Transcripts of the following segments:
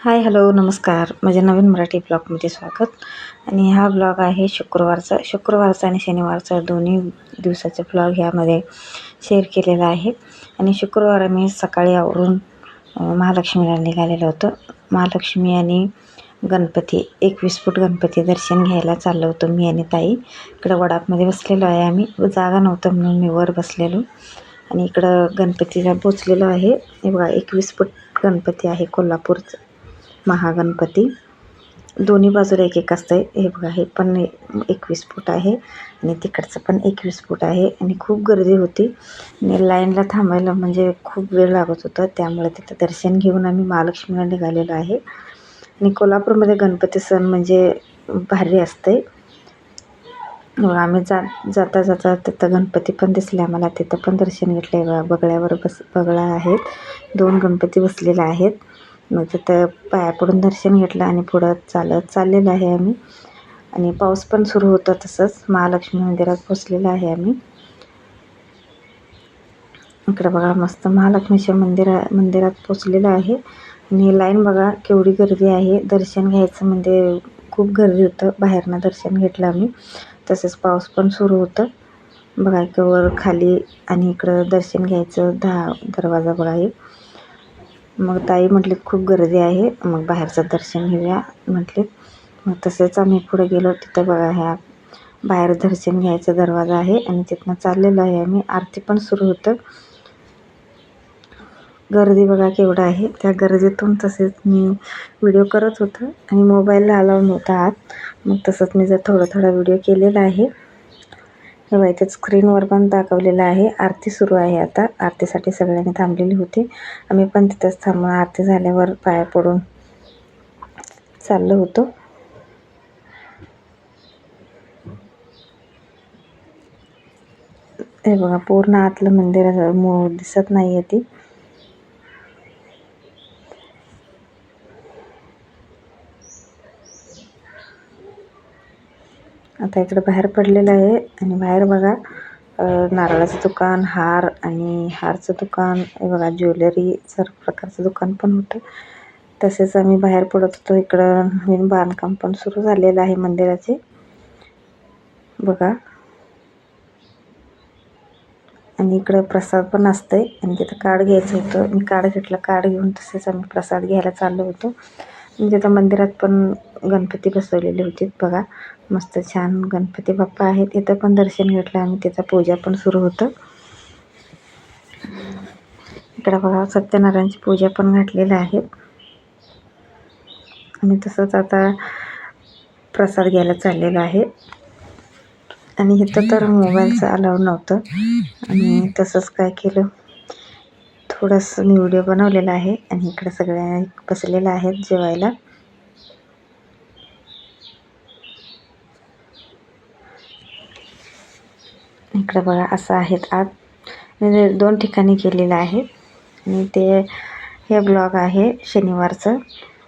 Hi hello नमस्कार. माझ्या नवीन मराठी ब्लॉगमध्ये स्वागत. आणि हा ब्लॉग आहे शुक्रवारचा. शुक्रवारचा आणि शनिवारचा दोन्ही दिवसाचा ब्लॉग ह्यामध्ये शेअर केलेला आहे. आणि शुक्रवार आम्ही सकाळी आवरून महालक्ष्मीला निघालेलो होतो. महालक्ष्मी आणि गणपती एकवीस फूट गणपती दर्शन घ्यायला चाललो होतो मी आणि ताई. इकडं वडापमध्ये बसलेलो आहे आम्ही. जागा नव्हतं म्हणून मी वर बसलेलो. आणि इकडं गणपतीला पोचलेलो आहे. हे बघा एकवीस फूट गणपती आहे कोल्हापूरचं. महागणपती. दोन्ही बाजूला एक एक असतं आहे हे बघा हे पण एकवीस फूट आहे आणि तिकडचं पण एकवीस फूट आहे आणि खूप गर्दी होती. आणि लाईनला थांबायला म्हणजे खूप वेळ लागत होता. त्यामुळे तिथं दर्शन घेऊन आम्ही महालक्ष्मीला निघालेलो आहे. आणि कोल्हापूरमध्ये गणपती सण म्हणजे भारी असते मग आम्ही जा जाता जाता तिथं गणपती पण दिसले आम्हाला. तिथं पण दर्शन घेतलं आहे बगळ्यावर बस बगळा आहेत. दोन गणपती बसलेले आहेत. म्हणजे मग तिथं पाया पडून दर्शन घेतलं आणि पुढं चालत चाललेलं आहे आम्ही. आणि पाऊस पण सुरू होता तसंच. महालक्ष्मी मंदिरात पोचलेलं आहे आम्ही. इकडं बघा मस्त महालक्ष्मीच्या मंदिरा मंदिरात पोचलेलं आहे. आणि लाईन बघा केवढी गर्दी आहे. दर्शन घ्यायचं म्हणजे खूप गर्दी होतं. बाहेरनं दर्शन घेतलं आम्ही. तसंच पाऊस पण सुरू होतं. बघा इकडं वर खाली आणि इकडं दर्शन घ्यायचं. दहा दरवाजा बघा एक. मग ताई म्हटलीत खूप गर्दी आहे. मग बाहेरचं दर्शन घेऊया म्हटलीत मग तसेच आम्ही पुढे गेलो. तिथं बघा ह्या बाहेर दर्शन घ्यायचा दरवाजा आहे आणि तिथनं चाललेलो आहे आम्ही. आरती पण सुरू होतं. गर्दी बघा केवढं आहे. त्या गर्दीतून तसेच मी व्हिडिओ करत होतं आणि मोबाईलला अलाव नव्हता आत. मग तसंच मी जर थोडा थोडा व्हिडिओ केलेला आहे. हे बघा इथे स्क्रीनवर पण दाखवलेलं आहे. आरती सुरू आहे आता. आरतीसाठी सगळ्यांनी थांबलेली होती. आम्ही पण तिथंच थांबून आरती झाल्यावर पाया पडून चाललो होतो. हे बघा पूर्ण आतलं मंदिर दिसत नाही आहे ती. आता इकडे बाहेर पडलेलं आहे आणि बाहेर बघा अ, नारळाचं दुकान हार आणि हारचं दुकान. हे बघा ज्वेलरी सर्व प्रकारचं दुकान पण होतं. तसेच आम्ही बाहेर पडत होतो. इकडं नवीन बांधकाम पण सुरू झालेलं आहे मंदिराचे. बघा. आणि इकडं प्रसाद पण असतंय आणि तिथं कार्ड घ्यायचं होतं. मी कार्ड घेतलं कार्ड घेऊन तसेच आम्ही प्रसाद घ्यायला चाललो होतो. म्हणजे त्या मंदिरात पण गणपती बसवलेले होते बघा. मस्त छान गणपती बाप्पा आहेत. तिथं पण दर्शन घेतलं आम्ही तिथं पूजा पण सुरू होतं. इकडं बघा सत्यनारायणची पूजा पण घातलेल्या आहे. आणि तसंच आता प्रसाद घ्यायला चाललेलं आहे. आणि इथं तर मोबाईलचं अलाव नव्हतं. आणि तसंच काय केलं? थोडंसं मी व्हिडिओ बनवलेला आहे आणि इकडे सगळ्या बसलेल्या आहेत जेवायला. इकडे बघा असं आहेत आत मी म्हणजे दोन ठिकाणी केलेलं आहे. आणि ते हे ब्लॉग आहे शनिवारचं.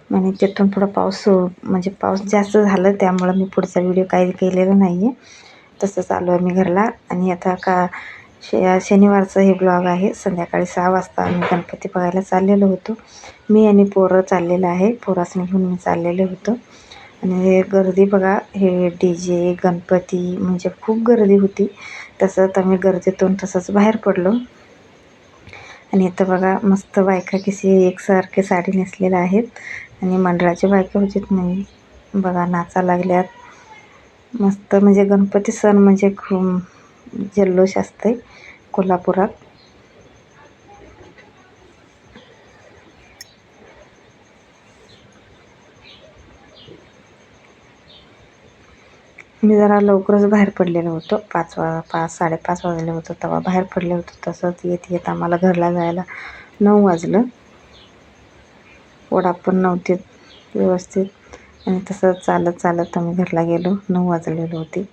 आणि तिथून पुढं पाऊस सुरू म्हणजे पाऊस जास्त झालं त्यामुळं मी पुढचा व्हिडिओ काही केलेला नाही आहे तसंच आलो मी घरला. आणि आता का शे शनिवारचं हे ब्लॉग आहे. संध्याकाळी सहा वाजता आम्ही गणपती बघायला चाललेलो होतो. मी आणि पोरं चाललेलं आहे. पोरासनी घेऊन मी चाललेलो होतो. आणि हे गर्दी बघा हे डी जे गणपती म्हणजे खूप गर्दी होती. तसंच आम्ही गर्दीतून तसंच बाहेर पडलो. आणि इथं बघा मस्त बायका कशी एकसारखे साडी नेसलेल्या आहेत. आणि मंडळाच्या बायका होतीत नाही. बघा नाचा लागल्यात. मस्त म्हणजे गणपती सण म्हणजे खूप जल्लोष असते कोल्हापुरात. मी जरा लवकरच बाहेर पडलेलो होतो. पाच वा पाच साडेपाच वाजले होतं तेव्हा बाहेर पडले होतो. तसंच येत येत आम्हाला घरला जायला नऊ वाजलं. वडा पण नव्हते व्यवस्थित. आणि तसं चालत चालत आम्ही घरला गेलो. नऊ वाजलेलो होती.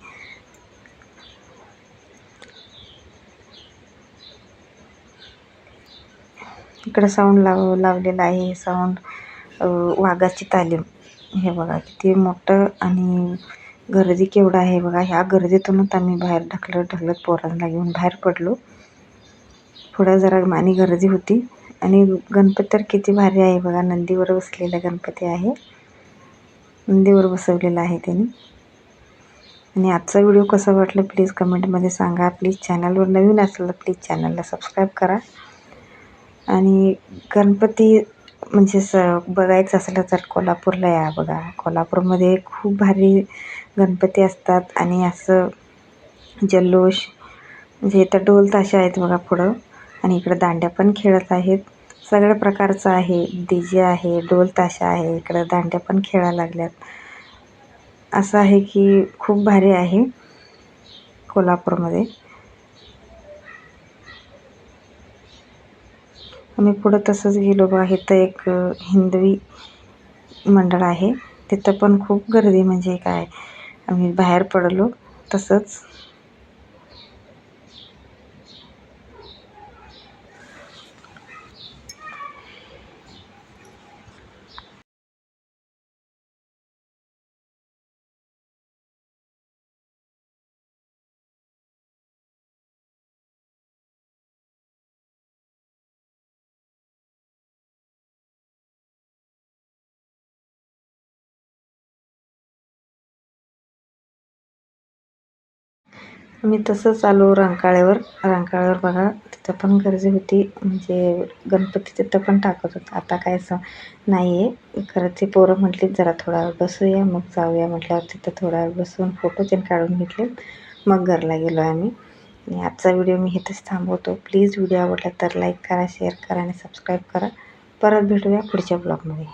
इकडं साऊंड लाव लावलेला आहे. साऊंड वाघाची तालीम. हे बघा किती मोठं आणि गर्दी केवढं आहे बघा. ह्या गर्दीतूनच आम्ही बाहेर ढकलत ढकलत पोरांना घेऊन बाहेर पडलो. पुढं जरा मानी गर्दी होती. आणि गणपती तर किती भारी आहे बघा. नंदीवर बसलेला गणपती आहे. नंदीवर बसवलेला आहे त्यांनी. आणि आजचा व्हिडिओ कसा वाटला प्लीज कमेंटमध्ये सांगा. प्लीज चॅनलवर नवीन असलं प्लीज चॅनलला सबस्क्राईब करा. आणि गणपती म्हणजे असं बघायचं असलं तर कोल्हापूरला या बघा. कोल्हापूरमध्ये खूप भारी गणपती असतात आणि असं जल्लोष म्हणजे इथं ढोल ताशे आहेत बघा पुढं आणि इकडं दांड्या पण खेळत आहेत. सगळ्या प्रकारचं आहे. डी जे आहे ढोल ताशा आहे इकडं दांड्या पण खेळायला लागल्यात. असं आहे की खूप भारी आहे कोल्हापूरमध्ये. आम्ही पुढं तसंच गेलो बघा इथं एक हिंदवी मंडळ आहे. तिथं पण खूप गर्दी म्हणजे काय आम्ही बाहेर पडलो. तसंच मी तसंच आलो रंकाळ्यावर. रंकाळ्यावर बघा तिथं पण गर्दी होती. म्हणजे गणपती तिथं पण टाकत होतं. आता काय असं नाही आहे खरं ते पोरं म्हटली जरा थोडा वेळ बसूया मग जाऊया. म्हटल्यावर तिथं थोडा वेळ बसून फोटो ते काढून घेतले. मग घरला गेलो आम्ही. आणि आजचा व्हिडिओ मी इथंच थांबवतो. प्लीज व्हिडिओ आवडला तर लाईक करा शेअर करा आणि सबस्क्राईब करा. परत भेटूया पुढच्या ब्लॉगमध्ये